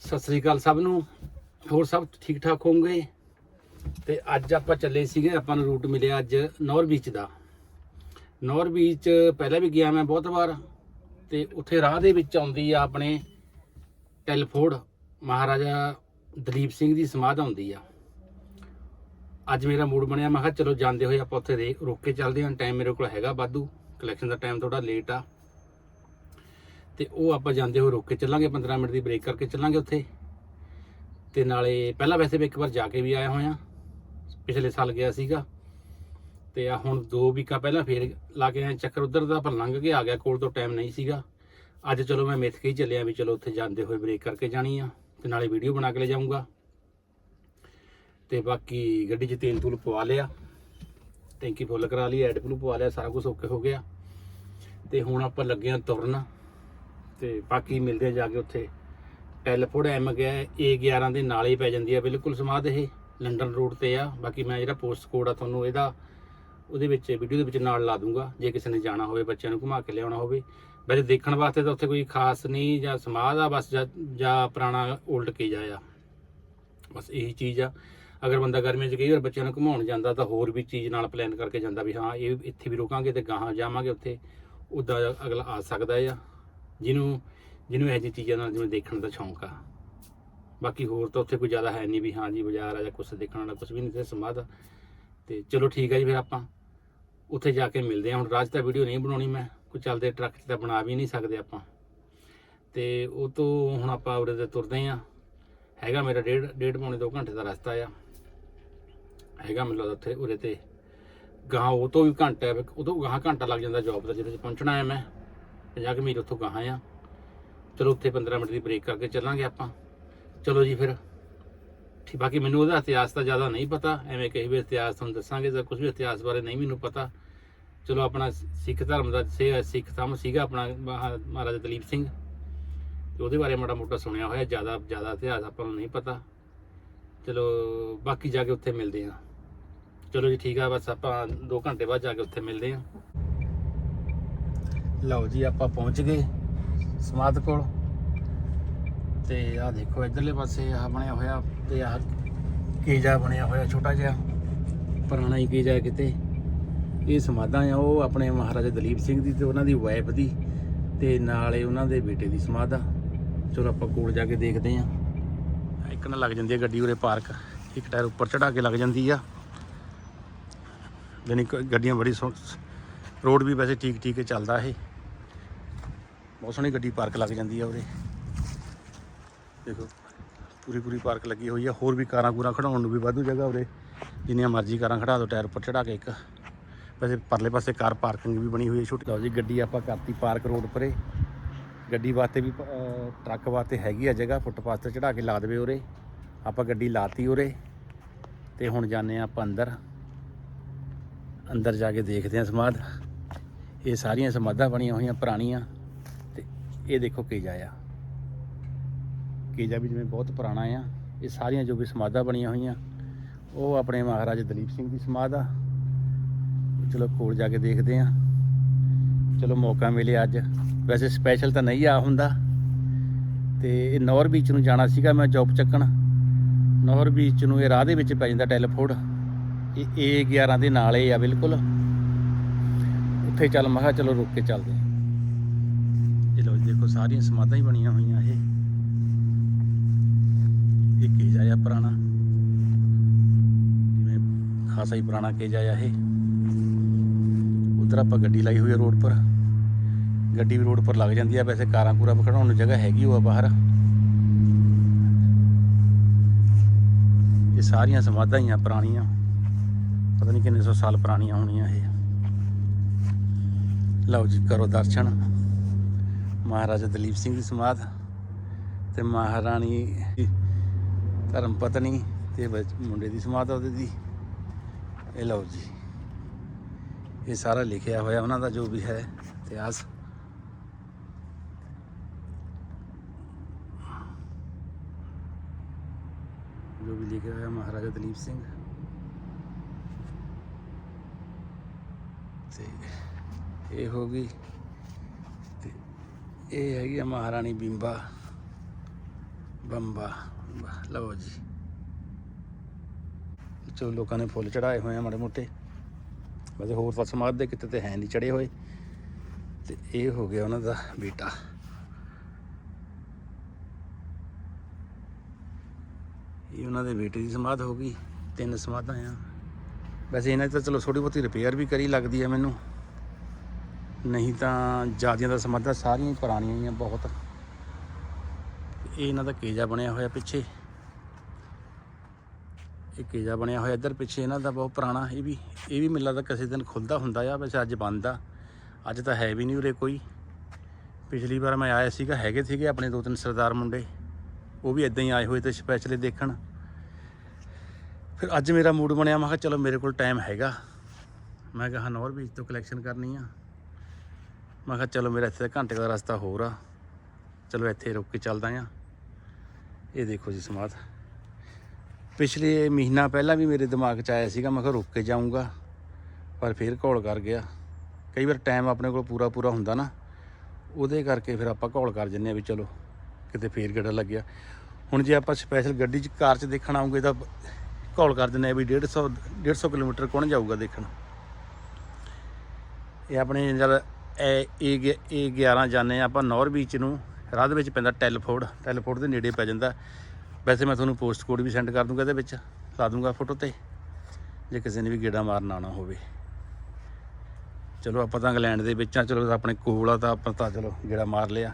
ਸਤਿ ਸ੍ਰੀ ਅਕਾਲ ਸਭ ਨੂੰ। ਹੋਰ ਸਭ ਠੀਕ ਠਾਕ ਹੋਵੋਗੇ? ਤੇ ਅੱਜ ਆਪਾਂ ਚੱਲੇ ਸੀਗੇ, ਆਪਾਂ ਨੂੰ ਰੂਟ ਮਿਲਿਆ ਅੱਜ ਨੌਰ ਬੀਚ ਦਾ। ਨੌਰ ਬੀਚ ਪਹਿਲਾਂ ਵੀ ਗਿਆ ਮੈਂ ਬਹੁਤ ਵਾਰ, ਤੇ ਉੱਥੇ ਰਾਹ ਦੇ ਵਿੱਚ ਆਉਂਦੀ ਆ ਆਪਣੇ ਟੈਲਫੋਰਡ ਮਹਾਰਾਜਾ ਦਲੀਪ ਸਿੰਘ ਦੀ ਸਮਾਧ ਆਉਂਦੀ ਆ। ਅੱਜ ਮੇਰਾ ਮੂਡ ਬਣਿਆ, ਮੈਂ ਕਿਹਾ ਚਲੋ ਜਾਂਦੇ ਹੋਏ ਆਪਾਂ ਉੱਥੇ ਦੇ ਰੁਕ ਕੇ ਚੱਲਦੇ ਹਾਂ। ਟਾਈਮ ਮੇਰੇ ਕੋਲ ਹੈਗਾ ਵਾਧੂ ਕਲੈਕਸ਼ਨ ਦਾ ਟਾਈਮ ਥੋੜਾ ਲੇਟ ਆ। ਤੇ ਉਹ ਆਪਾਂ ਜਾਂਦੇ ਹੋਏ ਰੁਕ ਕੇ ਚੱਲਾਂਗੇ 15 ਮਿੰਟ ਦੀ ਬ੍ਰੇਕ ਕਰਕੇ ਚੱਲਾਂਗੇ ਉੱਥੇ। ਤੇ ਨਾਲੇ ਪਹਿਲਾਂ ਵੈਸੇ ਮੈਂ ਇੱਕ ਵਾਰ ਜਾ ਕੇ ਵੀ ਆਇਆ ਹੋਇਆ। ਪਿਛਲੇ ਸਾਲ ਗਿਆ ਸੀਗਾ। ਤੇ ਆ ਹੁਣ ਦੋ ਵੀਕਾਂ ਪਹਿਲਾਂ ਫੇਰ ਲਾ ਕੇ ਆਇਆ। ਚੱਕਰ ਉਧਰ ਦਾ ਪਰ ਲੰਘ ਕੇ ਆ ਗਿਆ, ਕੋਲ ਤੋਂ ਟਾਈਮ ਨਹੀਂ ਸੀਗਾ। ਅੱਜ ਚਲੋ ਮੈਂ ਮਿੱਥ ਕੇ ਹੀ ਚੱਲਿਆ ਵੀ ਚਲੋ ਉੱਥੇ ਜਾਂਦੇ ਹੋਏ ਬ੍ਰੇਕ ਕਰਕੇ ਜਾਣੀ ਆ। ਤੇ ਨਾਲੇ ਵੀਡੀਓ ਬਣਾ ਕੇ ਲੈ ਜਾਊਂਗਾ। ਤੇ ਬਾਕੀ ਗੱਡੀ 'ਚ ਤੇਲ ਤੂਲ ਪਵਾ ਲਿਆ। ਟੈਂਕੀ ਫੁੱਲ ਕਰਾ ਲਈ, ਐਡ ਬਲੂ ਪਵਾ ਲਿਆ, ਸਾਰਾ ਕੁਝ ਓਕੇ ਹੋ ਗਿਆ। ਤੇ ਹੁਣ ਆਪਾਂ ਲੱਗੇ ਆ ਤੁਰਨ। ਤੇ ਬਾਕੀ ਮਿਲਦੇ ਆ ਜਾ ਕੇ ਉੱਥੇ। ਟੈਲੀਫੋਰਡ ਐਮ ਗਿਆ A11 ਦੇ ਨਾਲ ਹੀ ਪੈ ਜਾਂਦੀ ਆ, ਬਿਲਕੁਲ ਸਮਾਧ ਇਹ, ਲੰਡਨ ਰੋਡ ਤੇ ਆ। ਬਾਕੀ ਮੈਂ ਜਿਹੜਾ ਪੋਸਟ ਕੋਡ ਆ ਤੁਹਾਨੂੰ ਇਹਦਾ, ਉਹਦੇ ਵਿੱਚ ਵੀਡੀਓ ਦੇ ਵਿੱਚ ਨਾਲ ਲਾ ਦੂੰਗਾ, ਜੇ ਕਿਸੇ ਨੇ ਜਾਣਾ ਹੋਵੇ, ਬੱਚਿਆਂ ਨੂੰ ਘੁਮਾ ਕੇ ਲਿਆਉਣਾ ਹੋਵੇ। ਵੈਸੇ ਦੇਖਣ ਵਾਸਤੇ ਤਾਂ ਉੱਥੇ ਕੋਈ ਖਾਸ ਨਹੀਂ, ਜਾਂ ਸਮਾਧ ਆ, ਬਸ ਜਾਂ ਪੁਰਾਣਾ 올ਡ ਕਿਲਾ ਆ। ਬਸ ਇਹੀ ਚੀਜ਼ ਆ। ਅਗਰ ਬੰਦਾ ਗਰਮੀਆਂ 'ਚ ਕਈ ਵਾਰ ਬੱਚਿਆਂ ਨੂੰ ਘੁਮਾਉਣ ਜਾਂਦਾ, ਤਾਂ ਹੋਰ ਵੀ ਚੀਜ਼ ਨਾਲ ਪਲਾਨ ਕਰਕੇ ਜਾਂਦਾ ਵੀ ਹਾਂ, ਇਹ ਇੱਥੇ ਵੀ ਰੁਕਾਂਗੇ ਤੇ ਗਾਹਾਂ ਜਾਵਾਂਗੇ ਉੱਥੇ। ਉੱਦਾਂ ਅਗਲਾ ਆ ਸਕਦਾ ਆ। ਜਿਹਨੂੰ ਜਿਹਨੂੰ ਇਹ ਜਿਹੀ ਚੀਜ਼ਾਂ ਨਾਲ ਜਿਵੇਂ ਦੇਖਣ ਦਾ ਸ਼ੌਂਕ ਆ। ਬਾਕੀ ਹੋਰ ਤਾਂ ਉੱਥੇ ਕੋਈ ਜ਼ਿਆਦਾ ਹੈ ਨਹੀਂ ਵੀ ਹਾਂ ਜੀ ਬਾਜ਼ਾਰ ਆ ਜਾਂ ਕੁਝ ਦੇਖਣ ਵਾਲਾ ਕੁਝ ਵੀ ਨਹੀਂ, ਤੇ ਸਮਾਧ ਤੇ ਚਲੋ ਠੀਕ ਹੈ ਜੀ ਫਿਰ ਆਪਾਂ। ਉੱਥੇ ਜਾ ਕੇ ਮਿਲਦੇ ਹਾਂ ਹੁਣ ਰਾਜ ਤਾਂ ਵੀਡੀਓ ਨਹੀਂ ਬਣਾਉਣੀ ਮੈਂ। ਕੋਈ ਚੱਲਦੇ ਟਰੱਕ 'ਚ ਤਾਂ ਬਣਾ ਵੀ ਨਹੀਂ ਸਕਦੇ ਆਪਾਂ। ਤੇ ਉਹ ਤੋਂ ਹੁਣ ਆਪਾਂ ਉਰੇ ਤੇ ਤੁਰਦੇ ਹਾਂ ਹੈਗਾ ਮੇਰਾ ਡੇਢ ਡੇਢ ਪੌਣੇ 2 ਘੰਟੇ ਦਾ ਰਸਤਾ ਆ। ਹੈਗਾ ਮੈਨੂੰ ਲੱਗਦਾ ਉੱਥੇ ਉਰੇ ਤੇ। ਗਾਹਾਂ ਉਹ ਤੋਂ ਵੀ ਘੰਟਾ ਉਹ ਤੋਂ ਗਾਹਾਂ ਘੰਟਾ ਲੱਗ ਜਾਂਦਾ ਜੌਬ ਦਾ, ਜਿਹਦੇ 'ਚ ਪਹੁੰਚਣਾ ਹੈ ਮੈਂ। 50 ਕੁ ਮੀਲ ਉੱਥੋਂ ਗਾਹਾਂ ਆ। ਚਲੋ ਉੱਥੇ 15 ਮਿੰਟ ਦੀ ਬ੍ਰੇਕ ਕਰਕੇ ਚੱਲਾਂਗੇ ਆਪਾਂ। ਚਲੋ ਜੀ ਫਿਰ। ਠੀਕ, ਬਾਕੀ ਮੈਨੂੰ ਉਹਦਾ ਇਤਿਹਾਸ ਤਾਂ ਜ਼ਿਆਦਾ ਨਹੀਂ ਪਤਾ। ਐਵੇਂ ਕਹੀ ਵੀ ਇਤਿਹਾਸ ਤੁਹਾਨੂੰ ਦੱਸਾਂਗੇ ਜਾਂ ਕੁਝ ਵੀ ਇਤਿਹਾਸ ਬਾਰੇ ਨਹੀਂ ਮੈਨੂੰ ਪਤਾ। ਚਲੋ ਆਪਣਾ ਸਿੱਖ ਧਰਮ ਦਾ ਸੇ, ਸਿੱਖ ਧਰਮ ਸੀਗਾ ਆਪਣਾ ਮਹਾ- ਮਹਾਰਾਜਾ ਦਲੀਪ ਸਿੰਘ। ਤੇ ਉਹਦੇ ਬਾਰੇ ਮਾੜਾ ਮੋਟਾ ਸੁਣਿਆ ਹੋਇਆ, ਜ਼ਿਆਦਾ ਜ਼ਿਆਦਾ ਇਤਿਹਾਸ ਆਪਾਂ ਨੂੰ ਨਹੀਂ ਪਤਾ। ਚਲੋ ਬਾਕੀ ਜਾ ਕੇ ਉੱਥੇ ਮਿਲਦੇ ਹਾਂ। ਚਲੋ ਜੀ ਠੀਕ ਆ, ਬਸ ਆਪਾਂ 2 ਘੰਟੇ ਬਾਅਦ ਜਾ ਕੇ ਉੱਥੇ ਮਿਲਦੇ ਹਾਂ। ਲਓ ਜੀ, ਆਪਾਂ ਪਹੁੰਚ ਗਏ ਸਮਾਧ ਕੋਲ। ਤੇ ਆਹ ਦੇਖੋ, ਇਧਰਲੇ ਪਾਸੇ ਆਹ ਬਣਿਆ ਹੋਇਆ ਤੇ ਆਹ ਕੀਜਾ ਬਣਿਆ ਹੋਇਆ ਛੋਟਾ ਜਿਹਾ, ਪੁਰਾਣਾ ਹੀ ਕੀਜਾ ਕਿਤੇ। ਇਹ ਸਮਾਧਾਂ ਆ, ਉਹ ਆਪਣੇ ਮਹਾਰਾਜਾ ਦਲੀਪ ਸਿੰਘ ਦੀ ਤੇ ਉਹਨਾਂ ਦੀ ਵਾਈਫ ਦੀ ਤੇ ਨਾਲੇ ਉਹਨਾਂ ਦੇ ਬੇਟੇ ਦੀ ਸਮਾਧ ਆ। ਚਲੋ ਆਪਾਂ ਕੋਲ ਜਾ ਕੇ ਦੇਖਦੇ ਆ ਇੱਕ ਨਾ ਲੱਗ ਜਾਂਦੀ ਹੈ ਗੱਡੀ ਉਰੇ ਪਾਰਕ, ਇੱਕ ਟਾਇਰ ਉੱਪਰ ਚੜਾ ਕੇ ਲੱਗ ਜਾਂਦੀ ਆ। ਜਾਣੀ ਕਿ ਗੱਡੀਆਂ ਬੜੀ ਰੋਡ ਵੀ ਵੈਸੇ ਠੀਕ ਠੀਕ ਚੱਲਦਾ ਇਹ। ਬਹੁਤ ਸੋਹਣੀ ਗੱਡੀ ਪਾਰਕ ਲੱਗ ਜਾਂਦੀ ਆ ਉਰੇ। ਦੇਖੋ, ਪੂਰੀ ਪੂਰੀ ਪਾਰਕ ਲੱਗੀ ਹੋਈ ਆ। ਹੋਰ ਵੀ ਕਾਰਾਂ ਕੂਰਾਂ ਖੜਾਉਣ ਨੂੰ ਵੀ ਵਾਧੂ ਜਗ੍ਹਾ ਉਰੇ। ਜਿੰਨੀਆਂ ਮਰਜ਼ੀ ਕਾਰਾਂ ਖੜਾ ਦਿਓ ਟਾਇਰ ਉੱਪਰ ਚੜਾ ਕੇ ਇੱਕ। ਵੈਸੇ ਪਰਲੇ ਪਾਸੇ ਕਾਰ ਪਾਰਕਿੰਗ ਵੀ ਬਣੀ ਹੋਈ ਹੈ ਛੋਟੀ। ਲਓ ਜੀ, ਗੱਡੀ ਆਪਾਂ ਕਰਤੀ ਪਾਰਕ ਰੋਡ ਪਰੇ ਗੱਡੀ ਵਾਸਤੇ ਵੀ ਟਰੱਕ ਵਾਸਤੇ ਹੈਗੀ ਆ ਜਗ੍ਹਾ। ਫੁੱਟਪਾਥ ਤੇ ਚੜਾ ਕੇ ਲਾ ਦੇਵੇ ਉਰੇ। ਆਪਾਂ ਗੱਡੀ ਲਾਤੀ ਉਰੇ। ਤੇ ਹੁਣ ਜਾਂਦੇ ਆ ਆਪਾਂ ਅੰਦਰ। ਅੰਦਰ ਜਾ ਕੇ ਦੇਖਦੇ ਆ ਸਮਾਧ। ਇਹ ਸਾਰੀਆਂ ਸਮਾਧਾਂ ਬਣੀਆਂ ਹੋਈਆਂ ਪੁਰਾਣੀਆਂ ਤੇ ਇਹ ਦੇਖੋ ਕੀਜਾ ਆ। ਕੀਜਾ ਵੀ ਜਿਵੇਂ ਬਹੁਤ ਪੁਰਾਣਾ ਆ, ਇਹ ਸਾਰੀਆਂ ਜੋ ਵੀ ਸਮਾਧਾਂ ਬਣੀਆਂ ਹੋਈਆਂ, ਉਹ ਆਪਣੇ ਮਹਾਰਾਜਾ ਦਲੀਪ ਸਿੰਘ ਦੀ ਸਮਾਧ ਆ। ਚਲੋ ਕੋਲ ਜਾ ਕੇ ਦੇਖਦੇ ਆ। ਚਲੋ ਮੌਕਾ ਮਿਲਿਆ ਅੱਜ। ਵੈਸੇ ਸਪੈਸ਼ਲ ਤਾਂ ਨਹੀਂ ਆ ਹੁੰਦਾ। ਤੇ ਇਹ ਨੌਰ ਬੀਚ ਨੂੰ ਜਾਣਾ ਸੀਗਾ ਮੈਂ ਜੌਬ ਚੱਕਣ। ਨੌਰ ਬੀਚ ਨੂੰ ਇਹ ਰਾਹ ਦੇ ਵਿੱਚ ਪੈ ਜਾਂਦਾ ਟੈਲੀਫੋਰਡ ਇਹ A11 ਦੇ ਨਾਲ ਹੀ ਆ ਬਿਲਕੁਲ। ਉੱਥੇ ਚੱਲ, ਮੈਂ ਕਿਹਾ ਚਲੋ ਰੁਕ ਕੇ ਚੱਲਦੇ ਹਾਂ। ਇਹ ਲੋ ਦੇਖੋ, ਸਾਰੀਆਂ ਸਮਾਧਾਂ ਹੀ ਬਣੀਆਂ ਹੋਈਆਂ ਇਹ। ਇਹ ਕੀਜਾ ਆ ਪੁਰਾਣਾ? ਜਿਵੇਂ ਖਾਸਾ ਹੀ ਪੁਰਾਣਾ ਕੀਜਾ ਜਾਇਆ ਇਹ। ਉਧਰ ਆਪਾਂ ਗੱਡੀ ਲਾਈ ਹੋਈ ਹੈ ਰੋਡ ਪਰ। ਗੱਡੀ ਵੀ ਰੋਡ ਪਰ ਲੱਗ ਜਾਂਦੀ ਆ, ਵੈਸੇ ਕਾਰਾਂ ਕੂਰਾਂ ਖੜਾਉਣ ਨੂੰ ਜਗ੍ਹਾ ਹੈਗੀ ਉਹ ਬਾਹਰ। ਇਹ ਸਾਰੀਆਂ ਸਮਾਧਾਂ ਹੀ ਆ ਪੁਰਾਣੀਆਂ। ਪਤਾ ਨਹੀਂ ਕਿੰਨੇ ਸੌ ਸਾਲ ਪੁਰਾਣੀਆਂ ਹੋਣੀਆਂ ਇਹ। ਲਓ ਜੀ, ਕਰੋ ਦਰਸ਼ਨ। ਮਹਾਰਾਜਾ ਦਲੀਪ ਸਿੰਘ ਦੀ ਸਮਾਧ ਤੇ ਮਹਾਰਾਣੀ ਧਰਮ ਪਤਨੀ ਤੇ ਮੁੰਡੇ ਦੀ ਸਮਾਧ ਉਹਦੇ ਦੀ। ਇਹ ਲਓ ਜੀ, ਇਹ ਸਾਰਾ ਲਿਖਿਆ ਹੋਇਆ ਉਹਨਾਂ ਦਾ ਜੋ ਵੀ ਹੈ ਇਤਿਹਾਸ। ਜੋ ਵੀ ਲਿਖਿਆ ਹੋਇਆ ਮਹਾਰਾਜਾ ਦਲੀਪ ਸਿੰਘ ਤੇ ਇਹ ਹੋ ਗਈ ਤੇ ਇਹ ਹੈਗੀ ਆ ਮਹਾਰਾਣੀ ਬਿੰਬਾ, ਬੰਬਾ ਲਓ ਜੀ। ਚਲੋ ਲੋਕਾਂ ਨੇ ਫੁੱਲ ਚੜਾਏ ਹੋਏ ਆ ਮਾੜੇ ਮੋਟੇ। ਵੈਸੇ ਹੋਰ ਤਾਂ ਸਮਾਧ ਦੇ ਕਿਤੇ ਤੇ ਹੈ ਨਹੀਂ ਚੜੇ ਹੋਏ। ਤੇ ਇਹ ਹੋ ਗਿਆ ਉਹਨਾਂ ਦਾ ਬੇਟਾ। ਇਹ ਉਹਨਾਂ ਦੇ ਬੇਟੇ ਦੀ ਸਮਾਧ ਹੋ ਗਈ। ਤਿੰਨ ਸਮਾਧਾਂ ਆ। ਵੈਸੇ ਇਹਨਾਂ ਦੀ ਤਾਂ ਚਲੋ ਥੋੜੀ ਬਹੁਤੀ ਰਿਪੇਅਰ ਵੀ ਕਰੀ ਲੱਗਦੀ ਆ ਮੈਨੂੰ। ਨਹੀਂ ਤਾਂ ਜਿਆਦੀਆਂ ਦਾ ਸਮਾਧਾਂ ਸਾਰੀਆਂ ਹੀ ਪੁਰਾਣੀਆਂ ਹੀ ਆ ਬਹੁਤ। ਇਹ ਇਹਨਾਂ ਦਾ ਕੇਜਾ ਬਣਿਆ ਹੋਇਆ ਪਿੱਛੇ। ਇਹ ਕੇਜਾ ਬਣਿਆ ਹੋਇਆ ਇੱਧਰ ਪਿੱਛੇ ਇਹਨਾਂ ਦਾ ਬਹੁਤ ਪੁਰਾਣਾ, ਇਹ ਵੀ ਇਹ ਵੀ ਮਿਲਦਾ ਤਾਂ ਕਿਸੇ ਦਿਨ ਖੁੱਲਦਾ ਹੁੰਦਾ ਆ, ਵੈਸੇ ਅੱਜ ਬੰਦ ਆ। ਅੱਜ ਤਾਂ ਹੈ ਵੀ ਨਹੀਂ ਉਰੇ ਕੋਈ। ਪਿਛਲੀ ਵਾਰ ਮੈਂ ਆਇਆ ਸੀਗਾ, ਹੈਗੇ ਸੀਗੇ ਆਪਣੇ ਦੋ ਤਿੰਨ ਸਰਦਾਰ ਮੁੰਡੇ। ਉਹ ਵੀ ਇਦਾਂ ਹੀ ਆਏ ਹੋਏ ਤੇ ਸਪੈਸ਼ਲੀ ਦੇਖਣ। ਫਿਰ ਅੱਜ ਮੇਰਾ ਮੂਡ ਬਣਿਆ, ਮੈਂ ਕਿਹਾ ਚਲੋ ਮੇਰੇ ਕੋਲ ਟਾਈਮ ਹੈਗਾ। ਮੈਂ ਕਿਹਾ ਹਨੌਰ ਬੀਚ ਤੋਂ ਕਲੈਕਸ਼ਨ ਕਰਨੀ ਆ। ਮੈਂ ਕਿਹਾ ਚਲੋ ਮੇਰਾ ਇੱਥੇ ਤਾਂ ਘੰਟੇ ਦਾ ਰਸਤਾ ਹੋਰ ਆ। ਚਲੋ ਇੱਥੇ ਰੁਕ ਕੇ ਚੱਲਦਾ ਆ ਇਹ ਦੇਖੋ ਜੀ ਸਮਾਧ। ਪਿਛਲੇ ਮਹੀਨਾ ਪਹਿਲਾਂ ਵੀ ਮੇਰੇ ਦਿਮਾਗ 'ਚ ਆਇਆ ਸੀਗਾ, ਮੈਂ ਕਿਹਾ ਰੁਕ ਕੇ ਜਾਊਂਗਾ, ਪਰ ਫਿਰ ਘੋਲ ਕਰ ਗਿਆ। ਕਈ ਵਾਰ ਟਾਈਮ ਆਪਣੇ ਕੋਲ ਪੂਰਾ ਪੂਰਾ ਹੁੰਦਾ ਨਾ, ਉਹਦੇ ਕਰਕੇ ਫਿਰ ਆਪਾਂ ਘੋਲ ਕਰ ਜੰਨੇ ਆ ਵੀ ਚਲੋ, ਕਿਤੇ ਫੇਰ ਗੜਾ ਲੱਗਿਆ। ਹੁਣ ਜੇ ਆਪਾਂ ਸਪੈਸ਼ਲ ਗੱਡੀ 'ਚ ਕਾਰ 'ਚ ਦੇਖਣ ਆਉਂਗੇ ਤਾਂ ਘੋਲ ਕਰ ਦਿੰਦੇ ਆ ਵੀ 150 150 ਕਿਲੋਮੀਟਰ ਕੌਣ ਜਾਊਗਾ ਦੇਖਣ। ਇਹ ਆਪਣੇ ਜਦ ਇਹ ਇਹ 11 ਜਾਂਦੇ ਆ, ਆਪਾਂ ਨੌਰ ਬੀਚ ਨੂੰ, ਰਾਹ ਦੇ ਵਿੱਚ ਪੈਂਦਾ ਟੈਲਫੋਰਡ ਟੈਲਫੋਰਡ ਦੇ ਨੇੜੇ ਪੈ ਜਾਂਦਾ। ਵੈਸੇ ਮੈਂ ਤੁਹਾਨੂੰ ਪੋਸਟ ਕੋਡ ਵੀ ਸੈਂਡ ਕਰ ਦੂੰਗਾ ਇਹਦੇ ਵਿੱਚ, ਲਾ ਦੂੰਗਾ ਫੋਟੋ ਤੇ, ਜੇ ਕਿਸੇ ਨੇ ਵੀ ਗੇੜਾ ਮਾਰਨ ਆਉਣਾ ਹੋਵੇ। ਚਲੋ, ਆਪਾਂ ਤਾਂ ਇੰਗਲੈਂਡ ਦੇ ਵਿੱਚ ਆ, ਚਲੋ ਆਪਣੇ ਕੋਲ ਆ ਤਾਂ ਆਪਾਂ ਤਾਂ ਚਲੋ ਗੇੜਾ ਮਾਰ ਲਿਆ।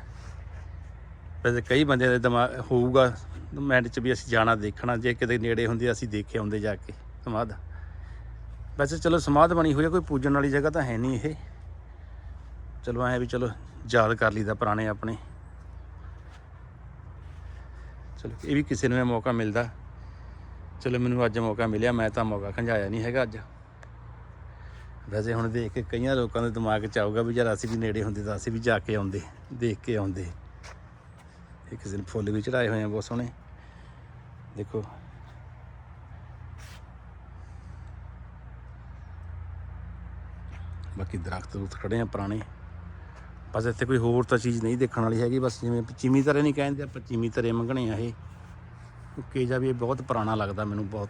ਵੈਸੇ ਕਈ ਬੰਦੇ ਦੇ ਦਿਮਾਗ ਹੋਊਗਾ ਮੈਂਡ 'ਚ ਵੀ ਅਸੀਂ ਜਾਣਾ ਦੇਖਣਾ, ਜੇ ਕਿਤੇ ਨੇੜੇ ਹੁੰਦੇ ਅਸੀਂ ਦੇਖੇ ਆਉਂਦੇ ਜਾ ਕੇ, ਸਮਾਧ। ਵੈਸੇ ਚਲੋ, ਸਮਾਧ ਬਣੀ ਹੋਈ ਆ, ਕੋਈ ਪੂਜਣ ਵਾਲੀ ਜਗ੍ਹਾ ਤਾਂ ਹੈ ਨਹੀਂ ਇਹ। ਚਲੋ ਐਂ ਵੀ ਚਲੋ ਯਾਦ ਕਰ ਲਈਦਾ ਪੁਰਾਣੇ ਆਪਣੇ। ਚਲੋ ਇਹ ਵੀ ਕਿਸੇ ਨੂੰ ਇਹ ਮੌਕਾ ਮਿਲਦਾ। ਚਲੋ ਮੈਨੂੰ ਅੱਜ ਮੌਕਾ ਮਿਲਿਆ, ਮੈਂ ਤਾਂ ਮੌਕਾ ਖੰਝਾਇਆ ਨਹੀਂ ਹੈਗਾ ਅੱਜ। ਵੈਸੇ ਹੁਣ ਦੇਖ ਕੇ ਕਈਆਂ ਲੋਕਾਂ ਦੇ ਦਿਮਾਗ 'ਚ ਆਊਗਾ ਵੀ ਯਾਰ ਅਸੀਂ ਵੀ ਨੇੜੇ ਹੁੰਦੇ ਤਾਂ ਅਸੀਂ ਵੀ ਜਾ ਕੇ ਆਉਂਦੇ, ਦੇਖ ਕੇ ਆਉਂਦੇ। ਇਹ ਕਿਸੇ ਨੇ ਫੁੱਲ ਵੀ ਚੜਾਏ ਹੋਏ ਆ ਬਹੁਤ ਸੋਹਣੇ। ਦੇਖੋ। ਬਾਕੀ ਦਰਖਤ ਦਰੁਖਤ ਖੜੇ ਆ ਪੁਰਾਣੇ। ਬਸ ਇੱਥੇ ਕੋਈ ਹੋਰ ਤਾਂ ਚੀਜ਼ ਨਹੀਂ ਦੇਖਣ ਵਾਲੀ ਹੈਗੀ, ਬਸ ਜਿਵੇਂ ਪੱਚੀਮੀ ਤਰੇ ਨਹੀਂ ਕਹਿੰਦੇ ਆ ਪੱਚੀਮੀ ਤਰੇ ਮੰਗਣੇ ਆ ਇਹ। ਕੇਜਾ ਵੀ ਇਹ ਬਹੁਤ ਪੁਰਾਣਾ ਲੱਗਦਾ ਮੈਨੂੰ ਬਹੁਤ।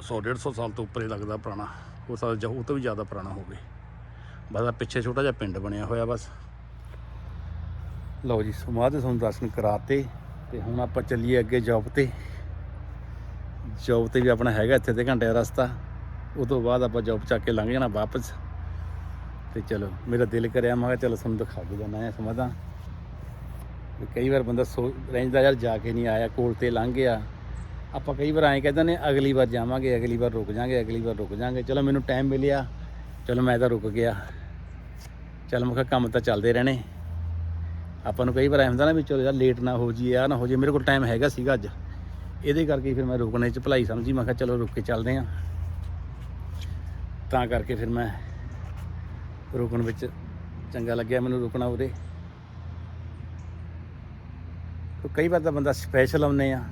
100 150 ਸਾਲ ਤੋਂ ਉੱਪਰ ਹੀ ਲੱਗਦਾ ਪੁਰਾਣਾ। ਹੋ ਸਕਦਾ ਉਹ ਤੋਂ ਵੀ ਜ਼ਿਆਦਾ ਪੁਰਾਣਾ ਹੋਵੇ। ਬਸ ਆਹ ਪਿੱਛੇ ਛੋਟਾ ਜਿਹਾ ਪਿੰਡ ਬਣਿਆ ਹੋਇਆ ਬਸ। ਲਓ ਜੀ, ਸਮਾਧ ਦੇ ਤੁਹਾਨੂੰ ਦਰਸ਼ਨ ਕਰਾਤੇ ਤੇ ਹੁਣ ਆਪਾਂ ਚੱਲੀਏ ਅੱਗੇ ਜੌਬ ਤੇ। ਜੌਬ ਤੇ ਵੀ ਆਪਣਾ ਹੈਗਾ ਇੱਥੇ ਤੇ ਘੰਟੇ ਦਾ ਰਸਤਾ। ਉਹ ਤੋਂ ਬਾਅਦ ਆਪਾਂ ਜੌਬ ਚੱਕ ਕੇ ਲੰਘ ਜਾਣਾ ਵਾਪਸ। ਤੇ ਚਲੋ, ਮੇਰਾ ਦਿਲ ਕਰਿਆ, ਮੈਂ ਕਿਹਾ ਚਲੋ ਤੁਹਾਨੂੰ ਦਿਖਾ ਕੇ ਜਾਣਾ ਸਮਝਦਾ ਕਈ ਵਾਰ ਬੰਦਾ ਸੋ ਰਹਿੰਦਾ, ਯਾਰ ਜਾ ਕੇ ਨਹੀਂ ਆਇਆ, ਕੋਲ ਤੇ ਲੰਘ ਗਿਆ। ਆਪਾਂ ਕਈ ਵਾਰ ਐਂ ਕਹਿੰਦੇ ਨੇ, ਅਗਲੀ ਵਾਰ ਜਾਵਾਂਗੇ, ਅਗਲੀ ਵਾਰ ਰੁਕ ਜਾਾਂਗੇ, ਅਗਲੀ ਵਾਰ ਰੁਕ ਜਾਾਂਗੇ। ਚਲੋ, ਮੈਨੂੰ ਟਾਈਮ ਮਿਲਿਆ। ਚਲੋ, ਮੈਂ ਤਾਂ ਰੁਕ ਗਿਆ। ਚਲ, ਮੈਂ ਕਿਹਾ ਕੰਮ ਤਾਂ ਚੱਲਦੇ ਰਹਿਣੇ। ਆਪਾਂ ਨੂੰ ਕਈ ਵਾਰ ਐਂ ਹੁੰਦਾ ਨਾ ਵੀ ਚਲੋ ਯਾਰ ਲੇਟ ਨਾ ਹੋ ਜੀ ਆ ਨਾ ਹੋ ਜੇ ਮੇਰੇ ਕੋਲ ਟਾਈਮ ਹੈਗਾ ਸੀਗਾ ਅੱਜ। ਇਹਦੇ ਕਰਕੇ ਫਿਰ ਮੈਂ ਰੁਕਣੇ ਚ ਭਲਾਈ ਸਮਝੀ। ਮੈਂ ਕਿਹਾ ਚਲੋ ਰੁਕ ਕੇ ਚੱਲਦੇ ਆਂ ਤਾਂ ਕਰਕੇ ਫਿਰ ਮੈਂ ਰੁਕਣ ਵਿੱਚ ਚੰਗਾ ਲੱਗਿਆ ਮੈਨੂੰ ਰੁਕਣਾ ਉਰੇ। ਕਈ ਵਾਰ ਤਾਂ ਬੰਦਾ ਸਪੈਸ਼ਲ ਆਉਂਦੇ ਆ।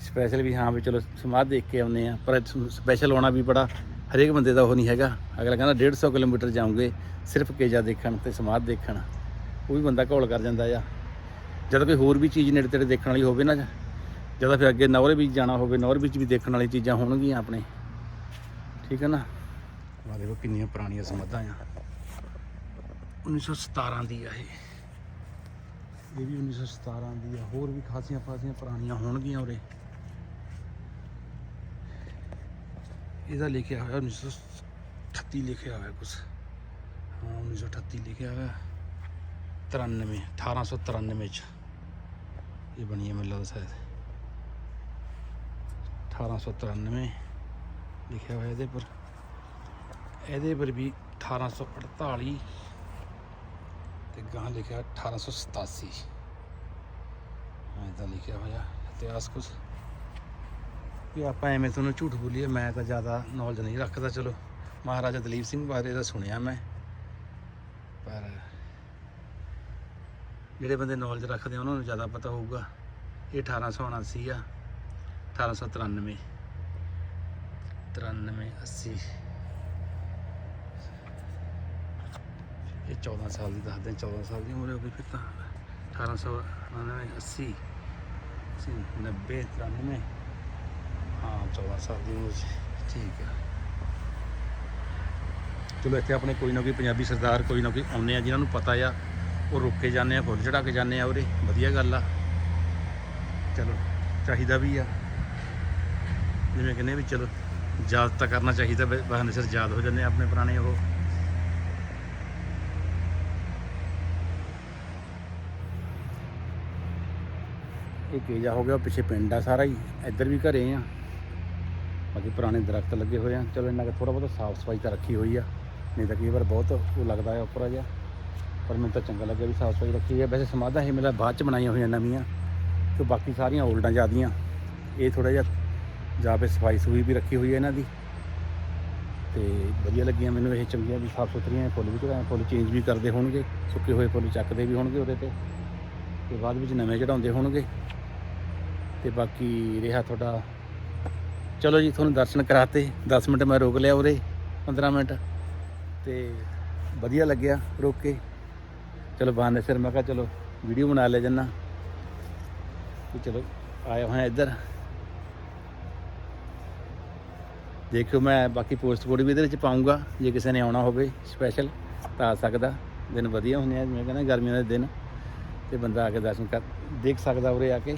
ਸਪੈਸ਼ਲ ਵੀ ਹਾਂ ਵੀ ਚਲੋ ਸਮਾਧ ਦੇਖ ਕੇ ਆਉਂਦੇ ਆ, ਪਰ ਸਪੈਸ਼ਲ ਆਉਣਾ ਵੀ ਬੜਾ ਹਰੇਕ ਬੰਦੇ ਦਾ ਉਹ ਨਹੀਂ ਹੈਗਾ। ਅਗਲਾ ਕਹਿੰਦਾ 150 ਕਿਲੋਮੀਟਰ ਜਾਉਂਗੇ ਸਿਰਫ ਕੇਜਾ ਦੇਖਣ ਤੇ ਸਮਾਧ ਦੇਖਣ। ਉਹ ਵੀ ਬੰਦਾ ਘੋਲ ਕਰ ਜਾਂਦਾ ਆ। ਜਦ ਕੋਈ ਹੋਰ ਵੀ ਚੀਜ਼ ਨੇੜੇ ਤੇੜੇ ਦੇਖਣ ਵਾਲੀ ਹੋਵੇ ਨਾ, ਜਦੋਂ ਫਿਰ ਅੱਗੇ ਨੌਰੇ ਵਿੱਚ ਜਾਣਾ ਹੋਵੇ, ਨੌਰ ਵਿੱਚ ਵੀ ਦੇਖਣ ਵਾਲੀ ਚੀਜ਼ਾਂ ਹੋਣਗੀਆਂ ਆਪਣੇ। ਠੀਕ ਹੈ ਨਾ? ਆਹ ਦੇਖੋ ਕਿੰਨੀਆਂ ਪੁਰਾਣੀਆਂ ਸਮਾਧਾਂ ਆ। 1917 ਦੀ ਆ ਇਹ। ਇਹ ਵੀ 1917 ਦੀ ਆ। ਹੋਰ ਵੀ ਖਾਸੀਆਂ ਖਾਸੀਆਂ ਪੁਰਾਣੀਆਂ ਹੋਣਗੀਆਂ ਉਰੇ। ਇਹਦਾ ਲਿਖਿਆ ਹੋਇਆ 1938 ਲਿਖਿਆ ਹੋਇਆ ਕੁਝ ਹਾਂ 1938 ਲਿਖਿਆ ਹੋਇਆ। 93 1893 ਚ। ਇਹ ਬਣੀ ਹੈ ਮੈਨੂੰ ਲੱਗਦਾ ਸ਼ਾਇਦ। 1893 ਲਿਖਿਆ ਹੋਇਆ ਇਹਦੇ ਪਰ ਇਹਦੇ ਪਰ ਵੀ 1848 ਤੇ ਗਾਂ ਲਿਖਿਆ 1887 ਐਂ ਲਿਖਿਆ ਹੋਇਆ ਇਤਿਹਾਸ ਕੁਝ ਵੀ ਆਪਾਂ ਐਵੇਂ ਤੁਹਾਨੂੰ ਝੂਠ ਬੋਲੀਏ, ਮੈਂ ਤਾਂ ਜ਼ਿਆਦਾ ਨੌਲੇਜ ਨਹੀਂ ਰੱਖਦਾ, ਚਲੋ। ਮਹਾਰਾਜਾ ਦਲੀਪ ਸਿੰਘ ਬਾਰੇ ਦਾ ਸੁਣਿਆ ਮੈਂ। ਪਰ ਜਿਹੜੇ ਬੰਦੇ ਨੌਲੇਜ ਰੱਖਦੇ ਆ, ਉਹਨਾਂ ਨੂੰ ਜ਼ਿਆਦਾ ਪਤਾ ਹੋਊਗਾ। ਇਹ 1879 ਆ 1893 93 80 ਇਹ 14 ਸਾਲ ਦੀ, ਦੱਸਦੇ 14 ਸਾਲ ਦੀ ਉਮਰ ਹੋ ਗਈ ਫਿਰ ਤਾਂ 1800 80 80 90 93 ਹਾਂ 14 ਸਾਲ ਦੀ ਉਮਰ 'ਚ ਠੀਕ ਆ। ਚਲੋ ਇੱਥੇ ਆਪਣੇ ਕੋਈ ਨਾ ਕੋਈ ਪੰਜਾਬੀ ਸਰਦਾਰ ਕੋਈ ਨਾ ਕੋਈ ਆਉਂਦੇ ਆ, ਜਿਨ੍ਹਾਂ ਨੂੰ ਪਤਾ ਆ, ਉਹ ਰੁਕ ਕੇ ਜਾਂਦੇ ਆ, ਫੁੱਲ ਚੜਾ ਕੇ ਜਾਂਦੇ ਆ ਉਰੇ। ਵਧੀਆ ਗੱਲ ਆ। ਚਲੋ, ਚਾਹੀਦਾ ਵੀ ਆ। ਜਿਵੇਂ ਕਹਿੰਦੇ ਵੀ ਚਲੋ, ਯਾਦ ਤਾਂ ਕਰਨਾ ਚਾਹੀਦਾ, ਬ- ਬਹਾਨੇ ਸਿਰ ਯਾਦ ਹੋ ਜਾਂਦੇ ਆ ਆਪਣੇ ਪੁਰਾਣੇ ਉਹ। ਇਹ ਕੇਜਾ ਹੋ ਗਿਆ ਪਿੱਛੇ ਪਿੰਡ ਆ ਸਾਰਾ ਹੀ। ਇੱਧਰ ਵੀ ਘਰੇ ਆ। ਬਾਕੀ ਪੁਰਾਣੇ ਦਰਖਤ ਲੱਗੇ ਹੋਏ ਆ। ਚਲੋ ਇਹਨਾਂ ਕਿ ਥੋੜਾ ਬਹੁਤ ਸਾਫ਼ ਸਫ਼ਾਈ ਤਾਂ ਰੱਖੀ ਹੋਈ ਆ। ਨਹੀਂ ਤਾਂ ਕਈ ਵਾਰ ਬਹੁਤ ਉਹ ਲੱਗਦਾ ਹੈ ਉੱਪਰ ਜਿਹਾ। ਪਰ ਮੈਨੂੰ ਤਾਂ ਚੰਗਾ ਲੱਗਿਆ ਵੀ ਸਾਫ਼ ਸਫ਼ਾਈ ਰੱਖੀ ਹੈ ਵੈਸੇ ਸਮਾਧਾਂ ਇਹ ਮੇਰਾ ਬਾਅਦ ਚ ਬਣਾਈਆਂ ਹੋਈਆਂ ਨਵੀਆਂ। ਤੇ ਬਾਕੀ ਸਾਰੀਆਂ ਓਲਡਾਂ ਜ਼ਿਆਦੀਆਂ। ਇਹ ਥੋੜਾ ਜਿਹਾ ਜਾ ਕੇ ਸਫ਼ਾਈ ਸੂਈ ਵੀ ਰੱਖੀ ਹੋਈ ਹੈ ਇਹਨਾਂ ਦੀ। ਤੇ ਵਧੀਆ ਲੱਗੀਆਂ ਮੈਨੂੰ ਇਹ ਚੰਗੀਆਂ ਵੀ ਸਾਫ਼ ਸੁਥਰੀਆਂ ਫੁੱਲ ਵੀ ਚੜਾਏ ਫੁੱਲ ਚੇਂਜ ਵੀ ਕਰਦੇ ਹੋਣਗੇ। ਸੁੱਕੇ ਹੋਏ ਫੁੱਲ ਚੱਕਦੇ ਵੀ ਹੋਣਗੇ ਉਹਦੇ ਤੇ। ਤੇ ਬਾਅਦ ਵਿੱਚ ਨਵੇਂ ਚੜਾਉਂਦੇ ਹੋਣਗੇ। ਤੇ ਬਾਕੀ ਰਿਹਾ ਤੁਹਾਡਾ। ਚਲੋ ਜੀ, ਤੁਹਾਨੂੰ ਦਰਸ਼ਨ ਕਰਾਤੇ। 10 ਮਿੰਟ ਮੈਂ ਰੋਕ ਲਿਆ ਉਰੇ 15 ਮਿੰਟ। ਤੇ ਵਧੀਆ ਲੱਗਿਆ ਰੋਕ ਕੇ। ਚਲੋ, ਬਹਾਨੇ ਸਿਰ ਮੈਂ ਕਿਹਾ ਚਲੋ ਵੀਡੀਓ ਬਣਾ ਲੈ ਜੰਨਾ। ਵੀ ਚਲੋ, ਆਇਆ ਹੋਇਆ ਇੱਧਰ। ਦੇਖਿਓ ਮੈਂ ਬਾਕੀ ਪੋਸਟ ਕੋਡ ਵੀ ਇਹਦੇ ਵਿੱਚ ਪਾਉਂਗਾ ਜੇ ਕਿਸੇ ਨੇ ਆਉਣਾ ਹੋਵੇ ਸਪੈਸ਼ਲ ਤਾਂ ਆ ਸਕਦਾ। ਦਿਨ ਵਧੀਆ ਹੁੰਦੇ ਆ ਮੈਂ ਕਹਿੰਦਾ ਗਰਮੀਆਂ ਦੇ ਦਿਨ। ਤੇ ਬੰਦਾ ਆ ਕੇ ਦਰਸ਼ਨ ਕਰ, ਦੇਖ ਸਕਦਾ ਉਰੇ ਆ ਕੇ।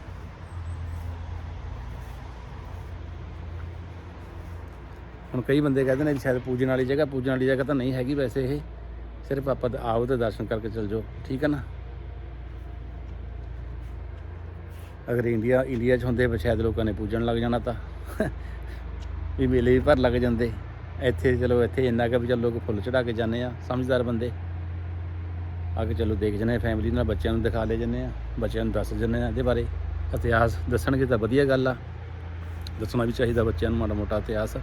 ਹੁਣ ਕਈ ਬੰਦੇ ਕਹਿੰਦੇ ਨੇ ਵੀ ਸ਼ਾਇਦ ਪੂਜਣ ਵਾਲੀ ਜਗ੍ਹਾ, ਪੂਜਣ ਵਾਲੀ ਜਗ੍ਹਾ ਤਾਂ ਨਹੀਂ ਹੈਗੀ ਵੈਸੇ ਇਹ। ਸਿਰਫ ਆਪਾਂ ਆਓ ਤੇ ਦਰਸ਼ਨ ਕਰਕੇ ਚਲ ਜਾਓ, ਠੀਕ ਹੈ ਨਾ? ਅਗਰ ਇੰਡੀਆ ਇੰਡੀਆ 'ਚ ਹੁੰਦੇ ਤਾਂ ਸ਼ਾਇਦ ਲੋਕਾਂ ਨੇ ਪੂਜਣ ਲੱਗ ਜਾਣਾ ਤਾਂ। ਵੀ ਮੇਲੇ ਵੀ ਭਰ ਲੱਗ ਜਾਂਦੇ। ਇੱਥੇ ਚਲੋ, ਇੱਥੇ ਇੰਨਾ ਕਿ ਵੀ ਚੱਲ ਲੋਕ ਫੁੱਲ ਚੜਾ ਕੇ ਜਾਂਦੇ ਆ, ਸਮਝਦਾਰ ਬੰਦੇ। ਆ ਕੇ ਚਲੋ ਦੇਖ ਜਨੇ ਫੈਮਿਲੀ ਨਾਲ ਬੱਚਿਆਂ ਨੂੰ ਦਿਖਾ ਲੈ ਜੰਨੇ ਆ, ਬੱਚਿਆਂ ਨੂੰ ਦੱਸ ਜੰਨੇ ਆ ਇਹਦੇ ਬਾਰੇ। ਇਤਿਹਾਸ ਦੱਸਣਗੇ ਤਾਂ ਵਧੀਆ ਗੱਲ ਆ। ਦੱਸਣਾ ਵੀ ਚਾਹੀਦਾ ਬੱਚਿਆਂ ਨੂੰ ਮਾੜਾ ਮੋਟਾ ਇਤਿਹਾਸ।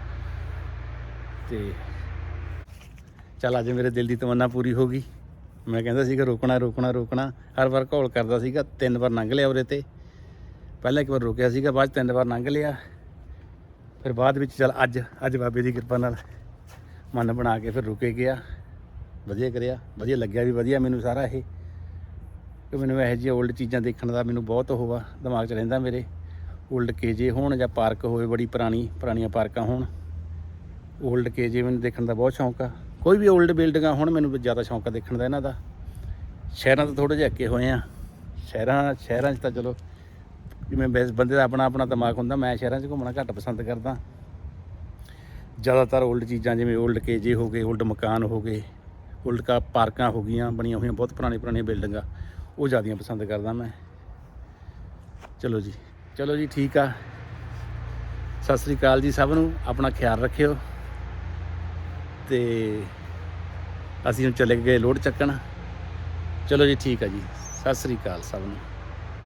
ਤੇ ਚੱਲ ਅੱਜ ਮੇਰੇ ਦਿਲ ਦੀ ਤਮੰਨਾ ਪੂਰੀ ਹੋ ਗਈ। ਮੈਂ ਕਹਿੰਦਾ ਸੀਗਾ, ਰੋਕਣਾ ਰੋਕਣਾ ਰੋਕਣਾ। ਹਰ ਵਾਰ ਘੋਲ ਕਰਦਾ ਸੀਗਾ, ਤਿੰਨ ਵਾਰ ਲੰਘ ਲਿਆ ਉਹਦੇ ਤੇ। ਪਹਿਲਾਂ ਇੱਕ ਵਾਰ ਰੁਕਿਆ ਸੀਗਾ, ਬਾਅਦ 'ਚ ਤਿੰਨ ਵਾਰ ਲੰਘ ਲਿਆ। ਫਿਰ ਬਾਅਦ ਵਿੱਚ ਚੱਲ ਅੱਜ ਅੱਜ ਬਾਬੇ ਦੀ ਕਿਰਪਾ ਨਾਲ ਮਨ ਬਣਾ ਕੇ ਫਿਰ ਰੁਕੇ ਗਿਆ। ਵਧੀਆ ਕਰਿਆ, ਵਧੀਆ ਲੱਗਿਆ ਵੀ ਵਧੀਆ ਮੈਨੂੰ ਸਾਰਾ ਇਹ। ਕਿ ਮੈਨੂੰ ਇਹੋ ਜਿਹੀਆਂ 올ਡ ਚੀਜ਼ਾਂ ਦੇਖਣ ਦਾ ਮੈਨੂੰ ਬਹੁਤ ਉਹ ਆ, ਦਿਮਾਗ 'ਚ ਰਹਿੰਦਾ ਮੇਰੇ। 올ਡ ਕੇਜੇ ਹੋਣ ਜਾਂ ਪਾਰਕ ਹੋਵੇ, ਬੜੀ ਪੁਰਾਣੀ, ਪੁਰਾਣੀਆਂ ਪਾਰਕਾਂ ਹੋਣ। 올ਡ ਕੇਜੀ ਮੈਨੂੰ ਦੇਖਣ ਦਾ ਬਹੁਤ ਸ਼ੌਂਕ ਆ। ਕੋਈ ਵੀ 올ਡ ਬਿਲਡਿੰਗਾਂ ਹੁਣ ਮੈਨੂੰ ਜ਼ਿਆਦਾ ਸ਼ੌਂਕ ਆ ਦੇਖਣ ਦਾ ਇਹਨਾਂ ਦਾ। ਸ਼ਹਿਰਾਂ ਤੋਂ ਥੋੜੇ ਜਿਹਾ ਅੱਕੇ ਹੋਏ ਆ। ਸ਼ਹਿਰਾਂ ਸ਼ਹਿਰਾਂ 'ਚ ਤਾਂ ਚਲੋ, ਜਿਵੇਂ ਬੰਦੇ ਦਾ ਆਪਣਾ ਆਪਣਾ ਦਿਮਾਗ ਹੁੰਦਾ, ਮੈਂ ਸ਼ਹਿਰਾਂ 'ਚ ਘੁੰਮਣਾ ਘੱਟ ਪਸੰਦ ਕਰਦਾ। ਜ਼ਿਆਦਾਤਰ 올ਡ ਚੀਜ਼ਾਂ ਜਿਵੇਂ 올ਡ ਕੇਜੇ ਹੋ ਗਏ 올ਡ ਮਕਾਨ ਹੋ ਗਏ 올ਡ ਕਾ ਪਾਰਕਾਂ ਹੋ ਗਈਆਂ, ਬਣੀਆਂ ਹੋਈਆਂ ਬਹੁਤ ਪੁਰਾਣੀ ਪੁਰਾਣੇ ਬਿਲਡਿੰਗਾਂ ਉਹ ਜ਼ਿਆਦੀਆਂ ਪਸੰਦ ਕਰਦਾ ਮੈਂ। ਚਲੋ ਜੀ ਚਲੋ ਜੀ ਠੀਕ ਆ। ਸਤਿ ਸ੍ਰੀ ਅਕਾਲ ਜੀ ਸਭ ਨੂੰ, ਆਪਣਾ ਖਿਆਲ ਰੱਖਿਓ। ਤੇ ਅਸੀਂ ਹੁਣ ਚਲੇ ਗਏ ਲੋਡ ਚੱਕਣ। ਚਲੋ ਜੀ ਠੀਕ ਆ ਜੀ। ਸਤਿ ਸ੍ਰੀ ਅਕਾਲ ਸਭ ਨੂੰ।